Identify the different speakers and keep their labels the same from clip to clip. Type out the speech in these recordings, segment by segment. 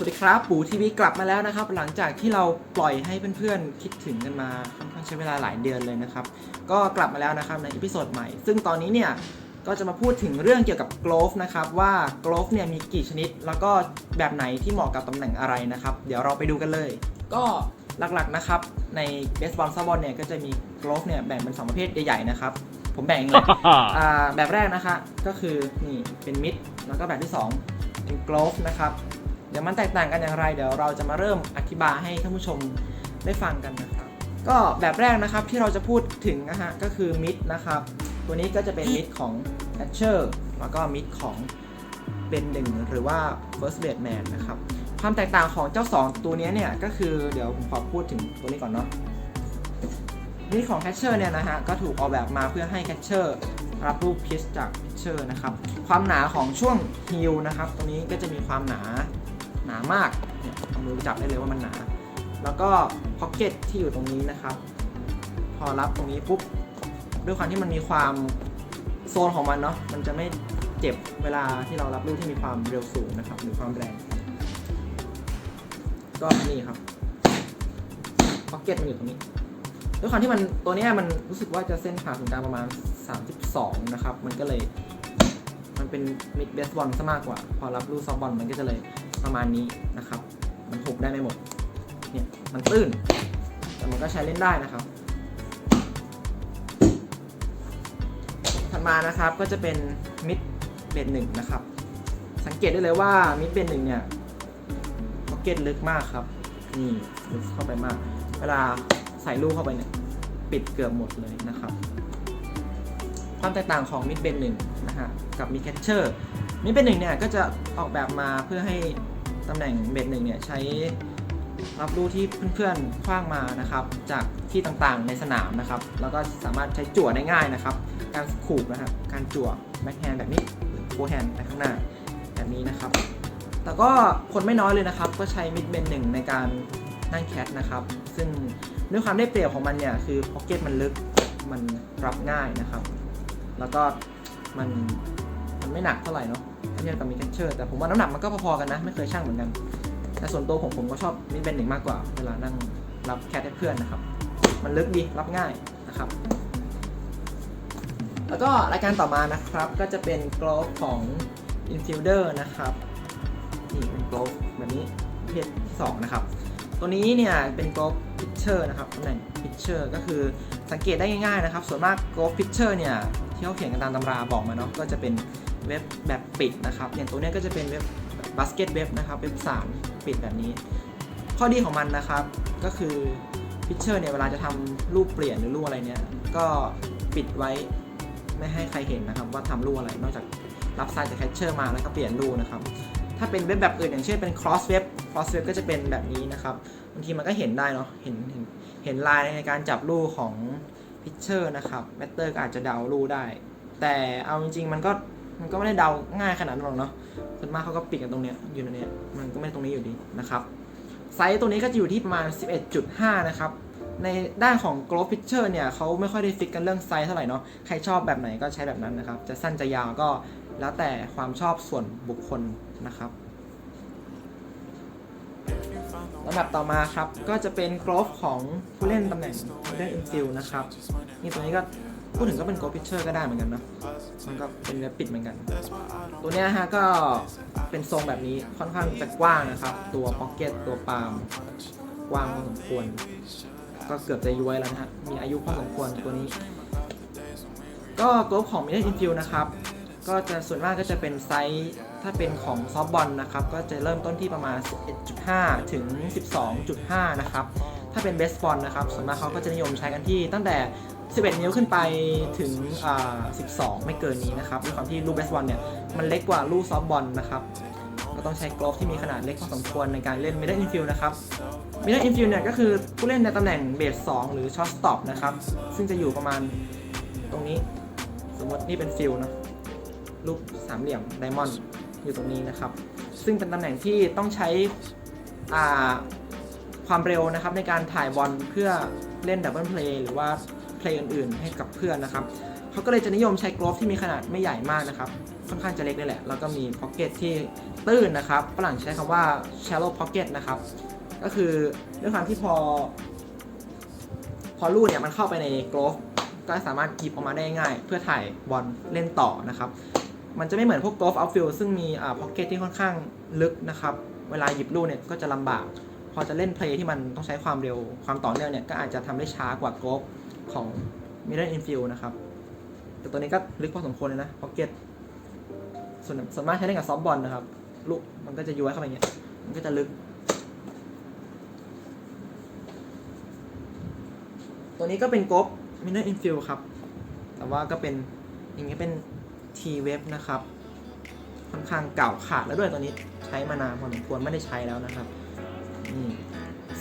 Speaker 1: สวัสดีครับ ปู่ทีวีกลับมาแล้วนะครับ หลังจากที่เราปล่อยให้เพื่อนๆ คิดถึงกันมาค่อนข้างใช้เวลาหลายเดือนเลยนะครับ ก็กลับมาแล้วนะครับในอีพิโซดใหม่ ซึ่งตอนนี้เนี่ย ก็จะมาพูดถึงเรื่องเกี่ยวกับ g l o v e นะครับ ว่า g l o v e เนี่ยมีกี่ชนิด แล้วก็แบบไหนที่เหมาะกับตำแหน่งอะไรนะครับ เดี๋ยวเราไปดูกันเลย ก็หลักๆนะครับ ใน Best Ball s a b o n เนี่ยก็จะมี g l o v e เนี่ยแบ่งเป็นสองประเภทใหญ่ๆนะครับผมแบ่งเลยอ่าแบบแรกนะคะก็คือนี่เป็นมิดแล้วก็แบบที่ 2 เป็นโกลฟนะครับ เดี๋ยวมันแตกต่างกันอย่างไร เดี๋ยวเราจะมาเริ่มอธิบายให้ท่านผู้ชมได้ฟังกันนะครับ ก็แบบแรกนะครับที่เราจะพูดถึงนะฮะก็คือมิดนะครับ ตัวนี้ก็จะเป็นมิดของ t ชเชอร์แล้วก็มิดของเบนหนึ่งหรือว่า First Baseman นะครับ ความแตกต่างของเจ้า 2 ตัวนี้เนี่ยก็คือเดี๋ยวผมขอพูดถึงตัวนี้ก่อนเนาะมิดของแคชเชอร์เนี่ยนะฮะก็ถูกออกแบบมาเพื่อให้แคชเชอร์รับรูปพิชจากแคชเชอร์นะครับ ความหนาของช่วงฮิลนะครับ ตรงนี้ก็จะมีความหนา หนามากเนี่ยเอามือจับได้เลยว่ามันหนา แล้วก็พ็อกเก็ตที่อยู่ตรงนี้นะครับ พอรับตรงนี้ปุ๊บด้วยความที่มันมีความโซนของมันเนาะมันจะไม่เจ็บเวลาที่เรารับลูกที่มีความเร็วสูงนะครับหรือความแรง ก็นี่ครับพ็อกเก็ตมันอยู่ตรงนี้ด้วยความที่มันตัวนี้มันรู้สึกว่าจะเส้นผ่าศูนย์กลางประมาณ 32 นะครับ มันก็เลย มันเป็นมิดเบสบอลซะมากกว่า พอรับลูกซอฟบอลมันก็จะเลย ประมาณนี้นะครับ มันหกได้ไม่หมด เนี่ย มันตื้น แต่มันก็ใช้เล่นได้นะครับ ถัดมานะครับก็จะเป็นมิดเบนหนึ่งนะครับ สังเกตได้เลยว่ามิดเบนหนึ่งเนี่ยพ็อกเก็ตลึกมากครับ นี่ลึกเข้าไปมาก เวลาใส่ลูกเข้าไปเนี่ยปิดเกือบหมดเลยนะครับ ความแตกต่างของมิดเบนหนึ่งนะฮะกับมิดแคชเชอร์ มิดเบนหนึ่งเนี่ยก็จะออกแบบมาเพื่อให้ตำแหน่งเบนหนึ่งเนี่ยใช้รับลูกที่เพื่อนๆคว้างมานะครับ จากที่ต่างๆในสนามนะครับ แล้วก็สามารถใช้จั่วได้ง่ายนะครับ การขูกนะครับ การจั่วแบ็คแฮนด์แบบนี้หรือโฟร์แฮนด์ไปข้างหน้าแบบนี้นะครับ แต่ก็คนไม่น้อยเลยนะครับ ก็ใช้มิดเบนหนึ่งในการนั่งแคทนะครับ ซึ่งด้วยความได้เปรียบของมันเนี่ยคือพ็อกเก็ตมันลึกมันรับง่ายนะครับ แล้วก็มัน มันไม่หนักเท่าไหร่เนาะเทียบกับมิดแคชเชอร์แต่ผมว่าน้ำหนักมันก็พอๆกันนะ ไม่เคยช่างเหมือนกัน แต่ส่วนตัวผมผมก็ชอบมิเบนหนึ่งมากกว่า เวลานั่งรับแคทให้เพื่อนนะครับ มันลึกดีรับง่ายนะครับ แล้วก็รายการต่อมานะครับ ก็จะเป็นกรอฟของ Infielder นะครับนี่เป็นกลฟแบบนี้เภทที่สองนะครับตัวนี้เนี่ยเป็นกลฟพิชเชอร์นะครับตำแหน่งพิชเชอร์ก็คือสังเกตได้ง่ายๆนะครับ ส่วนมากกลฟพิชเชอร์เนี่ยที่เขาเขียนกันตามตำราบอกมาเนาะก็จะเป็น เว็บแบบปิดนะครับอย่างตัวนี้ก็จะเป็นเว็บบาสเกตเว็บนะครับเว็บสามปิดแบบนี้ ข้อดีของมันนะครับก็คือพิเชอร์เนี่ยเวลาจะทำรูปเปลี่ยนหรือรูปอะไรเนี่ยก็ปิดไว้ไม่ให้ใครเห็นนะครับ ว่าทำรูปอะไร นอกจากรับไซน์จากแคชเชอร์มาแล้วก็เปลี่ยนรูปนะครับ ถ้าเป็นเว็บแบบอื่นอย่างเช่นเป็น cross web cross web ก็จะเป็นแบบนี้นะครับบางทีมันก็เห็นได้เนาะเห็นเห็นเห็นลายในการจับรูของ picture นะครับ matter ก็อาจจะเดารูได้ แต่เอาจริงๆมันก็ มันก็ไม่ได้เดาง่ายขนาดนั้นหรอกเนาะส่วนมากเขาก็ปิดกันตรงเนี้ยอยู่ตรงเนี้ยมันก็ไม่ตรงนี้อยู่ดีนะครับไซส์ตัวนี้ก็จะอยู่ที่ประมาณ 11.5 นะครับ ในด้านของ growth picture เนี่ยเขาไม่ค่อยได้ฟิกกันเรื่องไซส์เท่าไหร่เนาะใครชอบแบบไหนก็ใช้แบบนั้นนะครับ จะสั้นจะยาวก็แล้วแต่ความชอบส่วนบุคคลนะครับลำดับต่อมาครับ ก็จะเป็นกรอฟของผู้เล่นตำแหน่งเล่นอินฟิลนะครับ นี่ตัวนี้ก็ พูดถึงก็เป็น Ghost Pitcher ก็ได้เหมือนกันเนาะมันก็เป็นเว็บปิดเหมือนกัน ตัวเนี้ยฮะก็เป็นทรงแบบนี้ค่อนข้างจะกว้างนะครับ ตัวพ็อกเก็ตตัวปาล์มกว้างพอสมควร ก็เกือบจะย้วยแล้วนะฮะมีอายุพอสมควรตัวนี้ ก็กรอฟของ Middle Infield นะครับ ก็จะส่วนมากก็จะเป็นไซส์ถ้าเป็นของซอฟบอลนะครับ ก็จะเริ่มต้นที่ประมาณ 11.5 ถึง 12.5 นะครับ ถ้าเป็นเบสบอลนะครับ ส่วนมากเขาก็จะนิยมใช้กันที่ตั้งแต่ 11 นิ้วขึ้นไปถึงอ่า12 ไม่เกินนี้นะครับด้วยความที่ลูกเบสบอลเนี่ย มันเล็กกว่าลูกซอฟบอลนะครับ ก็ต้องใช้กรอฟที่มีขนาดเล็กพอสมควรในการเล่น middle infield นะครับ middle infield เนี่ยก็คือผู้เล่นในตำแหน่งเบส2หรือ short stop นะครับ ซึ่งจะอยู่ประมาณตรงนี้ สมมตินี่เป็นฟิลนะรูปสามเหลี่ยมไดมอนด์อยู่ตรงนี้นะครับ ซึ่งเป็นตำแหน่งที่ต้องใช้อ่าความเร็วนะครับในการถ่ายบอลเพื่อเล่นดับเบิลเพลย์หรือว่า เพลงอื่นๆให้กับเพื่อนนะครับเขาก็เลยจะนิยมใช้กรอบที่มีขนาดไม่ใหญ่มากนะครับค่อนข้างจะเล็กเลยแหละ แล้วก็มีพ็อกเก็ตที่ตื้นนะครับฝรั่งใช้คำว่า shallow pocket นะครับ ก็คือด้วยความที่พอ พอลูกเนี่ยมันเข้าไปในกรอฟก็สามารถหยิบออกมาได้ง่าย เพื่อถ่ายบอลเล่นต่อนะครับ มันจะไม่เหมือนพวกกอล์ฟเอาฟิลซึ่งมีอ่าพ็อกเก็ตที่ค่อนข้างลึกนะครับ เวลาหยิบลูกเนี่ยก็จะลำบาก พอจะเล่นเพลย์ที่มันต้องใช้ความเร็วความต่อเนื่องเนี่ยก็อาจจะทำได้ช้ากว่ากอล์ฟ ของ Middle Infield นะครับ แต่ตัวนี้ก็ลึกพอสมควรเลยนะพ็อกเก็ตส่วนส่วนมากใช้เล่นกับซอฟบอลนะครับ ลูกมันก็จะย้วยเข้าไปอย่างเงี้ย มันก็จะลึก ตัวนี้ก็เป็นกบ Middle Infield ครับ แต่ว่าก็เป็นอย่างนี้ยเป็น T Web นะครับ ค่อนข้างเก่าขาดแล้วด้วยตัวนี้ใช้มานานพอสมควรไม่ได้ใช้แล้วนะครับนี่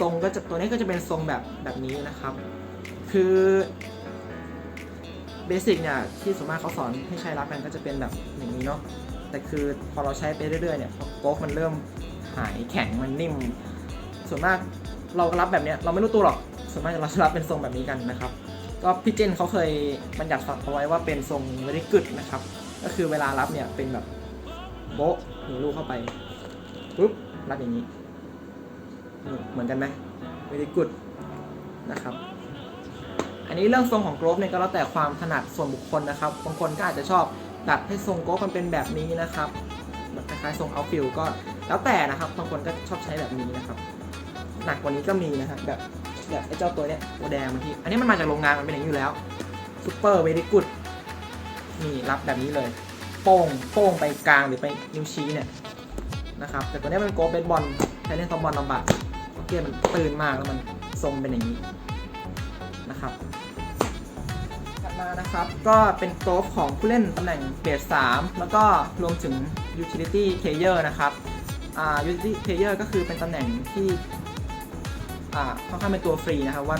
Speaker 1: ทรงก็จะตัวนี้ก็จะเป็นทรงแบบแบบนี้นะครับ คือเบสิกเนี่ยที่ส่วนมากเขาสอนให้ใช้รับกันก็จะเป็นแบบอย่างนี้เนาะแต่คือพอเราใช้ไปเรื่อยๆเนี่ยโก๊กมันเริ่มหายแข็งมันนิ่ม ส่วนมากเราก็รับแบบเนี้ยเราไม่รู้ตัวหรอกส่วนมากเราจะรับเป็นทรงแบบนี้กันนะครับ ก็พี่เจนเขาเคยบัญญัติศัพท์เอาไว้ว่าเป็นทรง very good นะครับ ก็คือเวลารับเนี่ยเป็นแบบโบ๊ะหนูลูกเข้าไปปุ๊บรับอย่างนี้ เหมือนกันไหม very good นะครับ อันนี้เรื่องทรงของโกรฟเนี่ยก็แล้วแต่ความถนัดส่วนบุคคลนะครับบางคนก็อาจจะชอบดัดให้ทรงโกรฟมันเป็นแบบนี้นะครับคล้ายๆทรงเอาฟิลก็แล้วแต่นะครับบางคนก็ชอบใช้แบบนี้นะครับ หนักกว่านี้ก็มีนะครับแบบแบบไอ้เจ้าตัวเนี้ยตัวแดงบางทีอันนี้มันมาจากโรงงานมันเป็นอย่างนี้อยู่แล้วซูเปอร์เวดี้กูดนี่รับแบบนี้เลยโป้งโป้งไปกลางหรือไปนิ้วชี้เนี่ยนะครับแต่ตัวเนี้ยมันโกเบสบอลใช้เล่นซอฟบอลลำบากโอเคมันตื่นมากแล้วมันทรงเป็นอย่างนี้นะครับ นะครับ ก็เป็นโกลฟของผู้เล่นตำแหน่งเบส3แล้วก็รวมถึง utility player นะครับ อ่า utility player ก็คือเป็นตำแหน่งที่ อ่าค่อนข้างเป็นตัวฟรีนะครับว่า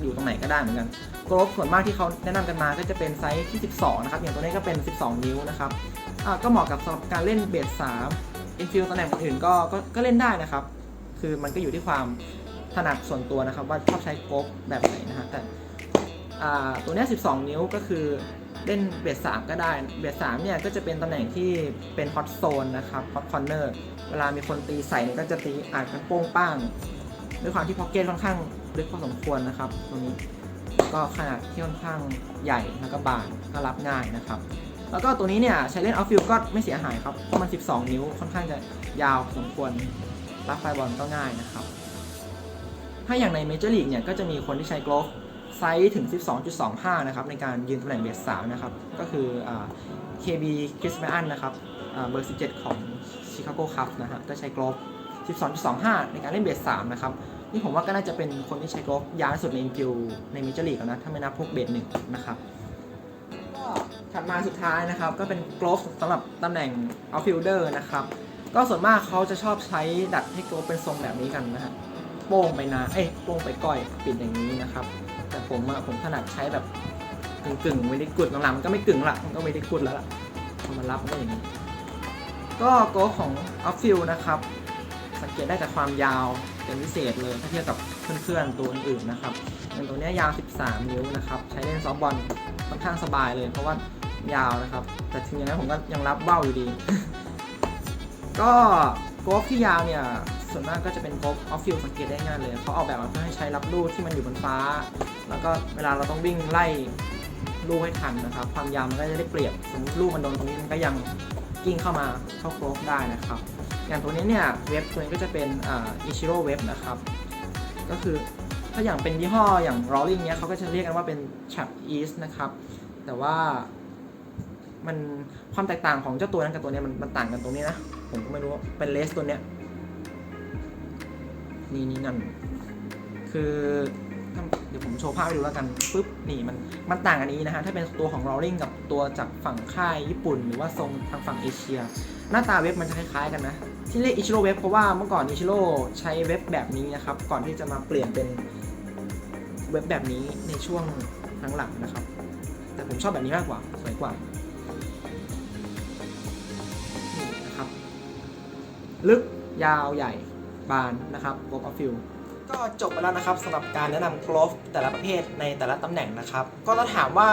Speaker 1: อยู่ตรงไหนก็ได้เหมือนกันกรอบส่วนมากที่เขาแนะนำกันมาก็จะเป็นไซส์ที่ 12 นะครับ อย่างตัวนี้ก็เป็น 12 นิ้วนะครับ อ่าก็เหมาะกับสำหรับการเล่นเบส3อินฟิลตำแหน่งอื่นก็ก็ก็เล่นได้นะครับ คือมันก็อยู่ที่ความถนัดส่วนตัวนะครับว่าชอบใช้กรอบแบบไหนนะฮะแต่ ตัวนี้12 นิ้วก็คือเล่นเบส3ก็ได้ เบส3เนี่ยก็จะเป็นตำแหน่งที่เป็นฮอตโซนนะครับฮอตคอร์เนอร์เวลามีคนตีใส่เนี่ยก็จะตีอาจจะโป้งป้าง ด้วยความที่พ็อกเก็ตค่อนข้างลึกพอสมควรนะครับตัวนี้แล้วก็ขนาดที่ค่อนข้างใหญ่แล้วก็บางก็รับง่ายนะครับ แล้วก็ตัวนี้เนี่ยใช้เล่นออฟฟิลก็ไม่เสียหายครับเพราะมัน 12 นิ้วค่อนข้างจะยาวสมควรรับไฟบอลก็ง่ายนะครับ ถ้าอย่างในเมเจอร์ลีกเนี่ยก็จะมีคนที่ใช้กลอฟ ไซส์ถึง 12.25 นะครับ ในการยืนตำแหน่งเบส3นะครับ ก็คืออ่า KB Chris b r y a n นะครับเบอร์ 17 ของ Chicago Cubs นะฮะก็ใช้กลอฟ12.25 ในการเล่นเบส3นะครับ นี่ผมว่าก็น่าจะเป็นคนที่ใช้กลอฟยาวสุดในอินฟิลในเมเจอร์ลีกแล้วนะ ถ้าไม่นับพวกเบสหนึ่งนะครับก็ถัดมาสุดท้ายนะครับ ก็เป็นกลอฟสำหรับตำแหน่งเอาฟิลเดอร์นะครับก็ส่วนมากเขาจะชอบใช้ดัดให้กลอฟเป็นทรงแบบนี้กันนะฮะโป้งไปนาเอ้ยโป้งไปก้อยปิดอย่างนี้นะครับ ผมอะผมถนัดใช้แบบกึ่งกึ่งไม่ได้กุดหลังๆมันก็ไม่กึ่งละมันก็ไม่ได้กุดแล้วล่ะพอมันรับมันก็อย่างนี้ ก็โกลของออฟฟิลนะครับ สังเกตได้จากความยาวเป็นพิเศษเลยถ้าเทียบกับเพื่อนๆตัวอื่นๆนะครับอย่างตัวเนี้ยยาว 13 นิ้วนะครับ ใช้เล่นซอฟบอลค่อนข้างสบายเลย เพราะว่ายาวนะครับ แต่ถึงอย่างนั้นผมก็ยังรับเบ้าอยู่ดี ก็โกลฟที่ยาวเนี่ย ส่วนมากก็จะเป็นโกลฟออฟฟิลสังเกตได้ง่ายเลย เขาออกแบบมาเพื่อให้ใช้รับลูกที่มันอยู่บนฟ้า แล้วก็เวลาเราต้องวิ่งไล่ลูกให้ทันนะครับ ความยาวมันก็จะได้เปรียบสมมติลูกมันโดนตรงนี้มันก็ยังกิ้งเข้ามาเข้าโกลฟได้นะครับ อย่างตัวนี้เนี่ยเว็บตัวนี้ก็จะเป็นอิชิโร่เว็บนะครับ ก็คือถ้าอย่างเป็นยี่ห้ออย่าง Rolling เนี้ยเขาก็จะเรียกกันว่าเป็น Chap East นะครับ แต่ว่ามันความแตกต่างของเจ้าตัวนั้นกับตัวเนี้ยมันมันต่างกันตรงนี้นะ ผมก็ไม่รู้เป็นเลสตัวเนี้ย นี่นี่นั่น คือเดี๋ยวผมโชว์ภาพให้ดูแล้วกันปุ๊บนี่มันมันต่างกันนี้นะฮะถ้าเป็นตัวของ Rolling กับตัวจากฝั่งค่ายญี่ปุ่น หรือว่าทรงทางฝั่งเอเชีย หน้าตาเว็บมันจะคล้ายๆกันนะ ที่เรียกอิชิโร่เว็บเพราะว่าเมื่อก่อนอิชิโร่ใช้เว็บแบบนี้นะครับ ก่อนที่จะมาเปลี่ยนเป็นเว็บแบบนี้ในช่วงหลังๆนะครับ แต่ผมชอบแบบนี้มากกว่าสวยกว่านี่นะครับ ลึกยาวใหญ่ บานนะครับโกลออฟฟิลก็จบไปแล้วนะครับสำหรับการแนะนำกลฟแต่ละประเภทในแต่ละตำแหน่งนะครับ ก็ต้องถามว่า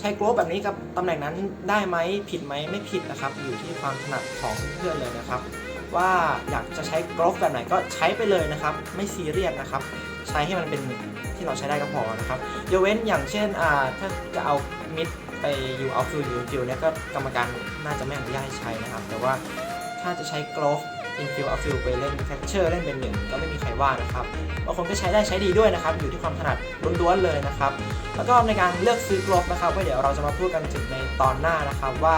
Speaker 1: ใช้กลฟแบบนี้กับตำแหน่งนั้นได้ไหมผิดไหมไม่ผิดนะครับ อยู่ที่ความถนัดของเพื่อนๆเลยนะครับ ว่าอยากจะใช้กลฟแบบไหนก็ใช้ไปเลยนะครับ ไม่ซีเรียสนะครับ ใช้ให้มันเป็นที่เราใช้ได้ก็พอนะครับยกเว้นอย่างเช่นอ่าถ้าจะเอามิดไปอยู่เอาฟิลอยู่ฟิลเนี่ยก็กรรมการน่าจะไม่อนุญาตให้ใช้นะครับ แต่ว่า ถ้าจะใช้กลฟอินฟิลเอาฟิลไปเล่นแคชเชอร์เล่นเป็นหนึ่งก็ไม่มีใครว่านะครับบางคนก็ใช้ได้ใช้ดีด้วยนะครับ อยู่ที่ความถนัดล้วนๆเลยนะครับ แล้วก็ในการเลือกซื้อกลฟนะครับว่าเดี๋ยวเราจะมาพูดกันถึงในตอนหน้านะครับว่า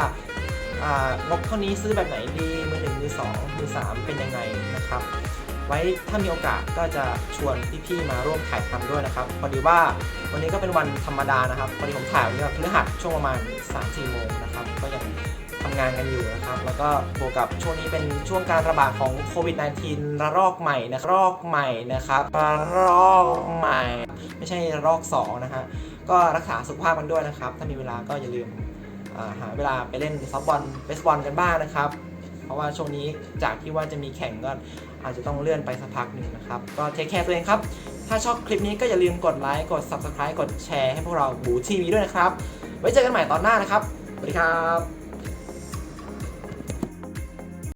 Speaker 1: งบเท่านี้ซื้อแบบไหนดีมือหนึ่งมือสองมือสามเป็นยังไงนะครับ ไว้ถ้ามีโอกาสก็จะชวนพี่ๆมาร่วมถ่ายทำด้วยนะครับพอดีว่าวันนี้ก็เป็นวันธรรมดานะครับพอดีผมถ่ายวันนี้วันพฤหัสช่วงประมาณ3-4โมงนะครับก็ยังำงานกันอยู่นะครับ แล้วก็บวกกับช่วงนี้เป็นช่วงการระบาดของโควิด -19 ระลอกใหม่นะรอกใหม่นะครับระลอกใหม่ ไม่ใช่ระลอกสองนะฮะก็รักษาสุขภาพกันด้วยนะครับ ถ้ามีเวลาก็อย่าลืมหาเวลาไปเล่นซอฟบอลเบสบอลกันบ้างนะครับ เพราะว่าช่วงนี้จากที่ว่าจะมีแข่งก็อาจจะต้องเลื่อนไปสักพักหนึ่งนะครับ ก็เทคแคร์ตัวเองครับ ถ้าชอบคลิปนี้ก็อย่าลืมกดไลค์ กด Subscribe กดแชร์ให้พวกเราบูทีวีด้วยนะครับ ไว้เจอกันใหม่ตอนหน้านะครับ สวัสดีครับ